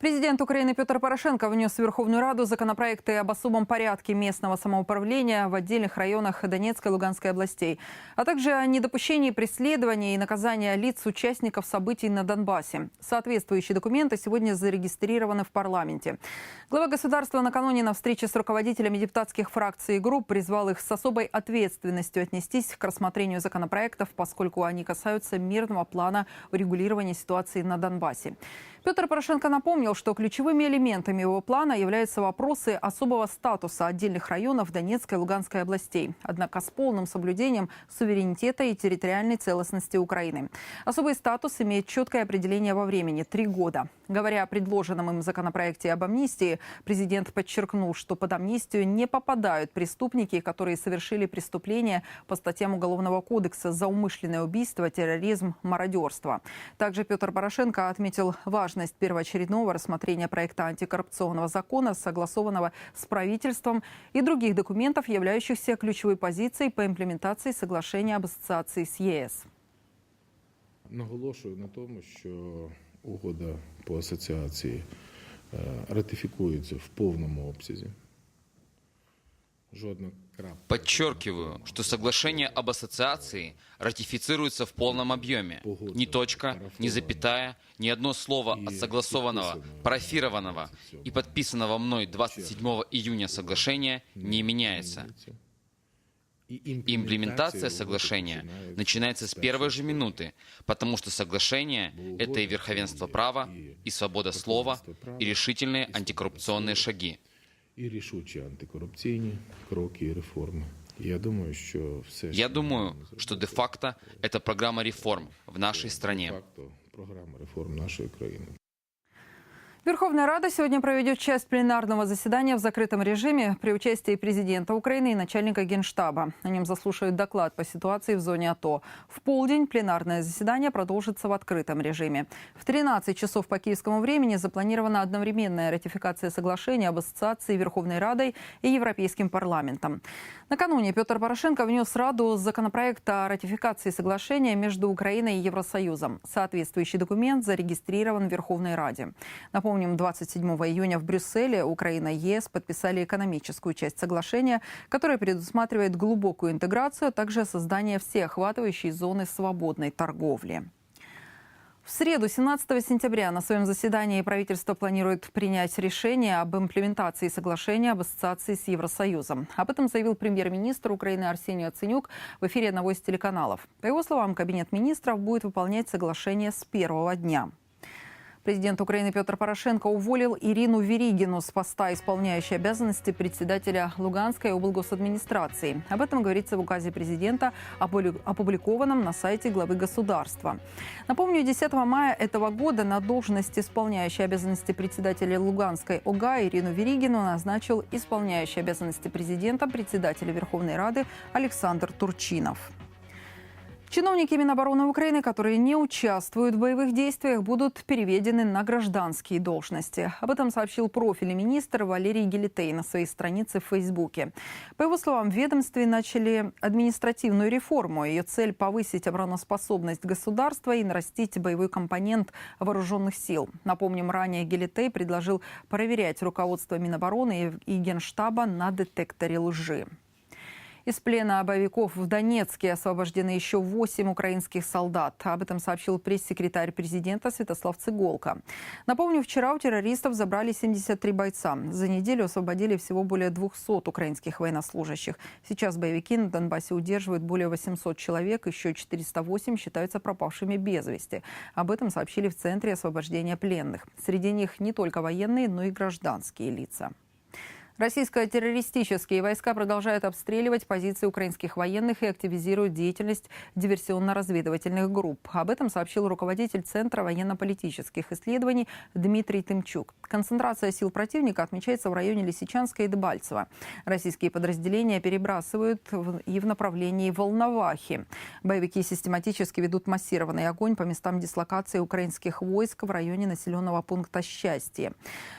Президент Украины Петр Порошенко внес в Верховную Раду законопроекты об особом порядке местного самоуправления в отдельных районах Донецкой и Луганской областей, а также о недопущении преследования и наказания лиц участников событий на Донбассе. Соответствующие документы сегодня зарегистрированы в парламенте. Глава государства накануне на встрече с руководителями депутатских фракций и групп призвал их с особой ответственностью отнестись к рассмотрению законопроектов, поскольку они касаются мирного плана урегулирования ситуации на Донбассе. Петр Порошенко напомнил, что ключевыми элементами его плана являются вопросы особого статуса отдельных районов Донецкой и Луганской областей, однако с полным соблюдением суверенитета и территориальной целостности Украины. Особый статус имеет четкое определение во времени – три года. Говоря о предложенном им законопроекте об амнистии, президент подчеркнул, что под амнистию не попадают преступники, которые совершили преступления по статьям Уголовного кодекса за умышленное убийство, терроризм, мародерство. Также Петр Порошенко отметил важность важность первоочередного рассмотрения проекта антикоррупционного закона, согласованного с правительством и других документов, являющихся ключевой позицией по имплементации соглашения об ассоциации с ЕС. Наголошую на тому, що угода по асоціації е, ратифікується в повному обсязі. Подчеркиваю, что соглашение об ассоциации ратифицируется в полном объеме. Ни точка, ни запятая, ни одно слово от согласованного, парафированного и подписанного мной 27 июня соглашения не меняется. Имплементация соглашения начинается с первой же минуты, потому что соглашение – это и верховенство права, и свобода слова, и решительные антикоррупционные шаги і рішучі антикорупційні кроки і реформи. Я думаю, що все Я що думаю, ми зробимо, что де-факто это программа реформ в нашей стране. де-факто програма реформ нашої країни. Верховная Рада сегодня проведет часть пленарного заседания в закрытом режиме при участии президента Украины и начальника Генштаба. На нем заслушают доклад по ситуации в зоне АТО. В полдень пленарное заседание продолжится в открытом режиме. В 13 часов по киевскому времени запланирована одновременная ратификация соглашения об ассоциации Верховной Радой и Европейским парламентом. Накануне Петр Порошенко внес Раду законопроект о ратификации соглашения между Украиной и Евросоюзом. Соответствующий документ зарегистрирован в Верховной Раде. Напомним, 27 июня в Брюсселе Украина и ЕС подписали экономическую часть соглашения, которая предусматривает глубокую интеграцию, а также создание всеохватывающей зоны свободной торговли. В среду, 17 сентября, на своем заседании правительство планирует принять решение об имплементации соглашения об ассоциации с Евросоюзом. Об этом заявил премьер-министр Украины Арсений Яценюк в эфире одного из телеканалов. По его словам, Кабинет министров будет выполнять соглашение с первого дня. Президент Украины Петр Порошенко уволил Ирину Веригину с поста исполняющей обязанности председателя Луганской облгосадминистрации. Об этом говорится в указе президента, опубликованном на сайте главы государства. Напомню, 10 мая этого года на должность исполняющей обязанности председателя Луганской ОГА Ирину Веригину назначил исполняющий обязанности президента председателя Верховной Рады Александр Турчинов. Чиновники Минобороны Украины, которые не участвуют в боевых действиях, будут переведены на гражданские должности. Об этом сообщил профильный министр Валерий Гелитей на своей странице в Фейсбуке. По его словам, в ведомстве начали административную реформу. Ее цель – повысить обороноспособность государства и нарастить боевой компонент вооруженных сил. Напомним, ранее Гелитей предложил проверять руководство Минобороны и Генштаба на детекторе лжи. Из плена боевиков в Донецке освобождены еще 8 украинских солдат. Об этом сообщил пресс-секретарь президента Святослав Цыголка. Напомню, вчера у террористов забрали 73 бойца. За неделю освободили всего более 200 украинских военнослужащих. Сейчас боевики на Донбассе удерживают более 800 человек, еще 408 считаются пропавшими без вести. Об этом сообщили в Центре освобождения пленных. Среди них не только военные, но и гражданские лица. Российско-террористические войска продолжают обстреливать позиции украинских военных и активизируют деятельность диверсионно-разведывательных групп. Об этом сообщил руководитель Центра военно-политических исследований Дмитрий Тымчук. Концентрация сил противника отмечается в районе Лисичанска и Дебальцево. Российские подразделения перебрасывают и в направлении Волновахи. Боевики систематически ведут массированный огонь по местам дислокации украинских войск в районе населенного пункта «Счастье».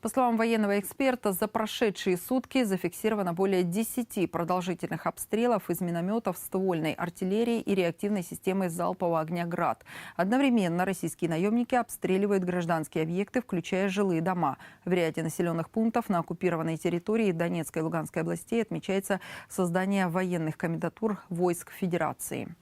По словам военного эксперта, за прошедшие сутки зафиксировано более 10 продолжительных обстрелов из минометов, ствольной артиллерии и реактивной системы залпового огня «Град». Одновременно российские наемники обстреливают гражданские объекты, включая жилые дома. В ряде населенных пунктов на оккупированной территории Донецкой и Луганской областей отмечается создание военных комендатур войск Федерации.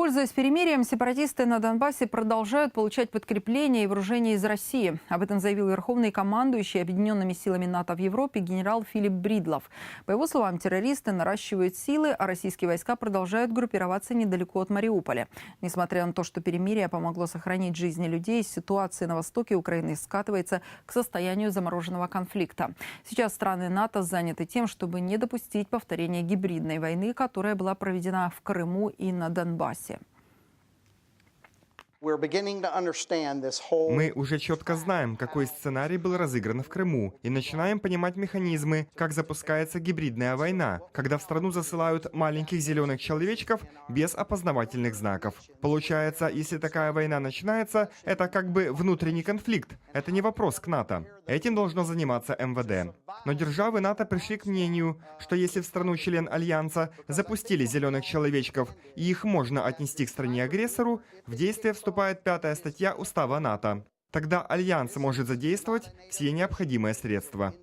Пользуясь перемирием, сепаратисты на Донбассе продолжают получать подкрепление и вооружение из России. Об этом заявил верховный командующий Объединенными силами НАТО в Европе генерал Филипп Бридлов. По его словам, террористы наращивают силы, а российские войска продолжают группироваться недалеко от Мариуполя. Несмотря на то, что перемирие помогло сохранить жизни людей, ситуация на востоке Украины скатывается к состоянию замороженного конфликта. Сейчас страны НАТО заняты тем, чтобы не допустить повторения гибридной войны, которая была проведена в Крыму и на Донбассе. Мы уже четко знаем, какой сценарий был разыгран в Крыму, и начинаем понимать механизмы, как запускается гибридная война, когда в страну засылают маленьких зеленых человечков без опознавательных знаков. Получается, если такая война начинается, это как бы внутренний конфликт. Это не вопрос к НАТО. Этим должно заниматься МВД. Но державы НАТО пришли к мнению, что если в страну-член Альянса запустили зеленых человечков, и их можно отнести к стране-агрессору, в действие вступает пятая статья Устава НАТО. Тогда Альянс может задействовать все необходимые средства.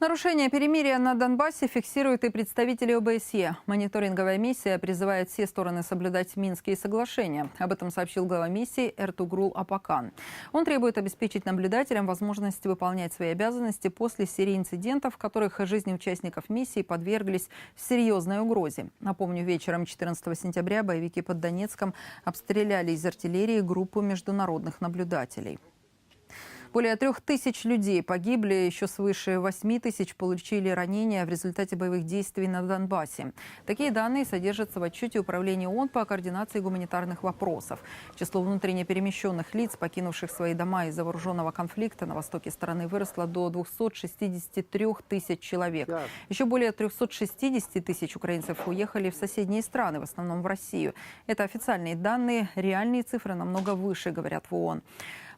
Нарушение перемирия на Донбассе фиксируют и представители ОБСЕ. Мониторинговая миссия призывает все стороны соблюдать Минские соглашения. Об этом сообщил глава миссии Эртугрул Апакан. Он требует обеспечить наблюдателям возможность выполнять свои обязанности после серии инцидентов, в которых жизни участников миссии подверглись серьезной угрозе. Напомню, вечером 14 сентября боевики под Донецком обстреляли из артиллерии группу международных наблюдателей. Более трех тысяч людей погибли, еще свыше восьми тысяч получили ранения в результате боевых действий на Донбассе. Такие данные содержатся в отчете Управления ООН по координации гуманитарных вопросов. Число внутренне перемещенных лиц, покинувших свои дома из-за вооруженного конфликта на востоке страны, выросло до 263 тысяч человек. Еще более 360 тысяч украинцев уехали в соседние страны, в основном в Россию. Это официальные данные, реальные цифры намного выше, говорят в ООН.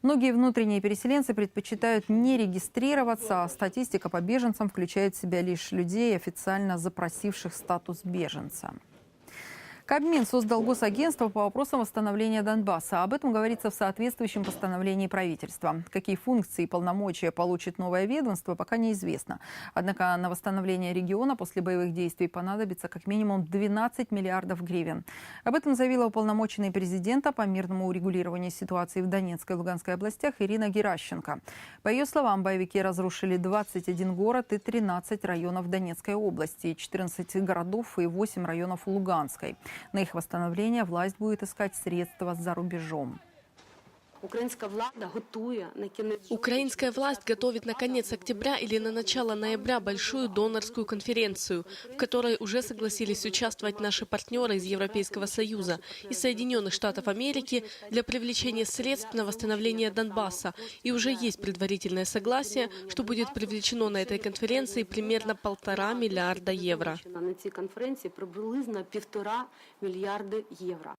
Многие внутренние переселенцы предпочитают не регистрироваться, а статистика по беженцам включает в себя лишь людей, официально запросивших статус беженца. Кабмин создал госагентство по вопросам восстановления Донбасса. Об этом говорится в соответствующем постановлении правительства. Какие функции и полномочия получит новое ведомство, пока неизвестно. Однако на восстановление региона после боевых действий понадобится как минимум 12 миллиардов гривен. Об этом заявила уполномоченный президента по мирному урегулированию ситуации в Донецкой и Луганской областях Ирина Геращенко. По ее словам, боевики разрушили 21 город и 13 районов Донецкой области, 14 городов и 8 районов Луганской. На их восстановление власть будет искать средства за рубежом. Украинская влада готує на кінець Украинская власть готовит на конец октября или на начало ноября большую донорскую конференцию, в которой уже согласились участвовать наши партнеры из Европейского Союза и Соединенных Штатов Америки для привлечения средств на восстановление Донбасса. И уже есть предварительное согласие, что будет привлечено на этой конференции примерно полтора миллиарда евро. на цій конференції приблизно півтора мільярди євро.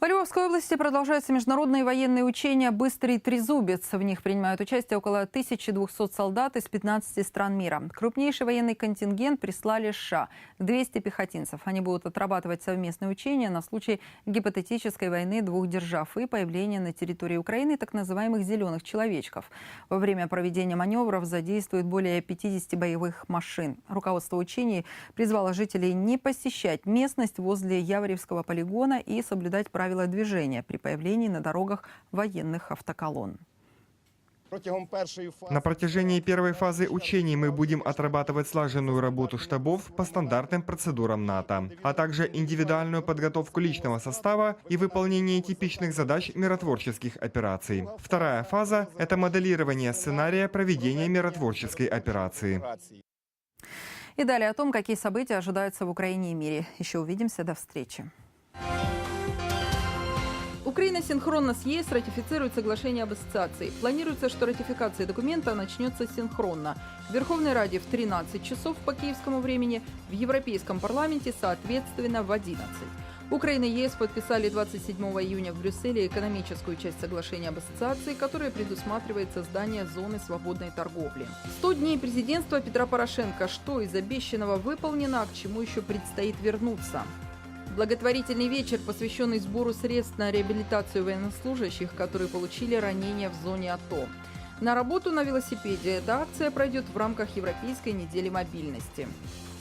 В Львовской области продолжаются международные военные учения «Быстрый трезубец». В них принимают участие около 1200 солдат из 15 стран мира. Крупнейший военный контингент прислали США – 200 пехотинцев. Они будут отрабатывать совместные учения на случай гипотетической войны двух держав и появления на территории Украины так называемых «зеленых человечков». Во время проведения маневров задействуют более 50 боевых машин. Руководство учений призвало жителей не посещать местность возле Яворевского полигона и соблюдать правила движения при появлении на дорогах военных автоколонн. На протяжении первой фазы учений мы будем отрабатывать слаженную работу штабов по стандартным процедурам НАТО, а также индивидуальную подготовку личного состава и выполнение типичных задач миротворческих операций. Вторая фаза – это моделирование сценария проведения миротворческой операции. И далее о том, какие события ожидаются в Украине и мире. Еще увидимся. До встречи. Украина синхронно с ЕС ратифицирует соглашение об ассоциации. Планируется, что ратификация документа начнется синхронно. В Верховной Раде в 13 часов по киевскому времени, в Европейском парламенте, соответственно, в 11. Украина и ЕС подписали 27 июня в Брюсселе экономическую часть соглашения об ассоциации, которая предусматривает создание зоны свободной торговли. 100 дней президентства Петра Порошенко. Что из обещанного выполнено, а к чему еще предстоит вернуться? Благотворительный вечер, посвященный сбору средств на реабилитацию военнослужащих, которые получили ранения в зоне АТО. На работу на велосипеде. Эта акция пройдет в рамках Европейской недели мобильности.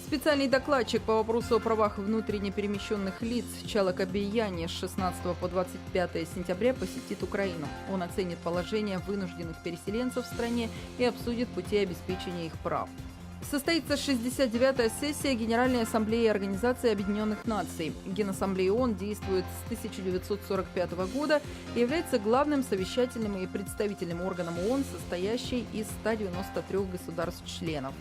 Специальный докладчик по вопросу о правах внутренне перемещенных лиц Чалак Абияни с 16 по 25 сентября посетит Украину. Он оценит положение вынужденных переселенцев в стране и обсудит пути обеспечения их прав. Состоится 69-я сессия Генеральной Ассамблеи Организации Объединенных Наций. Генассамблея ООН действует с 1945 года и является главным совещательным и представительным органом ООН, состоящей из 193 государств-членов.